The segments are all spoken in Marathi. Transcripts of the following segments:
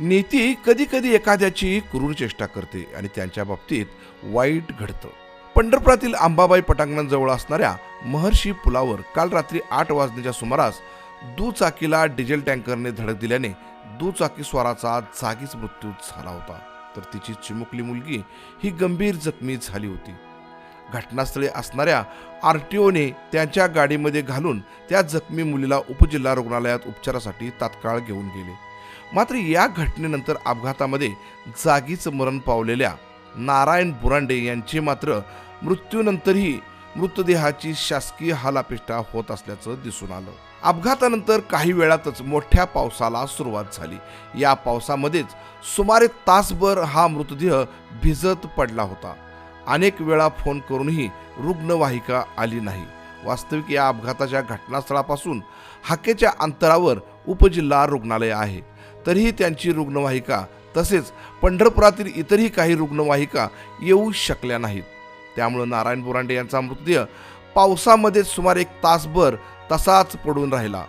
नीती कधी कधी एखाद्याची क्रूर चेष्टा करते आणि त्यांच्या बाबतीत वाईट घडतं. पंढरपुरातील अंबाबाई पटांगणाजवळ असणाऱ्या महर्षी पुलावर काल रात्री आठ वाजण्याच्या सुमारास दुचाकीला डिझेल टँकरने धडक दिल्याने दुचाकी स्वाराचा जागीच मृत्यू झाला होता. तर तिची चिमुकली मुलगी ही गंभीर जखमी झाली होती. घटनास्थळी असणाऱ्या आर टी ओने त्यांच्या गाडीमध्ये घालून त्या जखमी मुलीला उपजिल्हा रुग्णालयात उपचारासाठी तात्काळ घेऊन गेले. मात्र या घटनेनंतर अपघातामध्ये जागीच मरण पावलेल्या नारायण बुरांडे यांचे मात्र मृत्यूनंतरही मृतदेहाची शासकीय हालापेष्टा होत असल्याचं दिसून आलं. अपघातानंतर काही वेळातच मोठ्या पावसाला सुरुवात झाली. या पावसामध्येच सुमारे तासभर हा मृतदेह भिजत पडला होता. अनेक वेळा फोन करूनही रुग्णवाहिका आली नाही. वास्तविक या अपघाताच्या घटनास्थळापासून हाकेच्या अंतरावर उपजिल्हा रुग्णालय आहे. तरीही त्यांची रुग्णवाहिका तसेच पंढरपुरातील इतरही काही रुग्णवाहिका येऊ शकल्या नाहीत. त्यामुळं नारायण बोरांडे यांचा मृतदेह पावसामध्ये सुमारे एक तासभर तसाच पडून राहिला.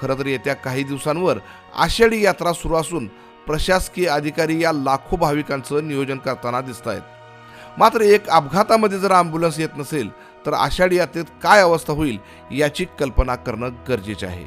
खरं तर येत्या काही दिवसांवर आषाढी यात्रा सुरू असून प्रशासकीय अधिकारी या लाखो भाविकांचं नियोजन करताना दिसत आहेत मात्र एक अपघातामध्ये जर ॲम्ब्युलन्स येत नसेल तर आषाढी यात्रेत काय अवस्था होईल याची कल्पना करणं गरजेचे आहे.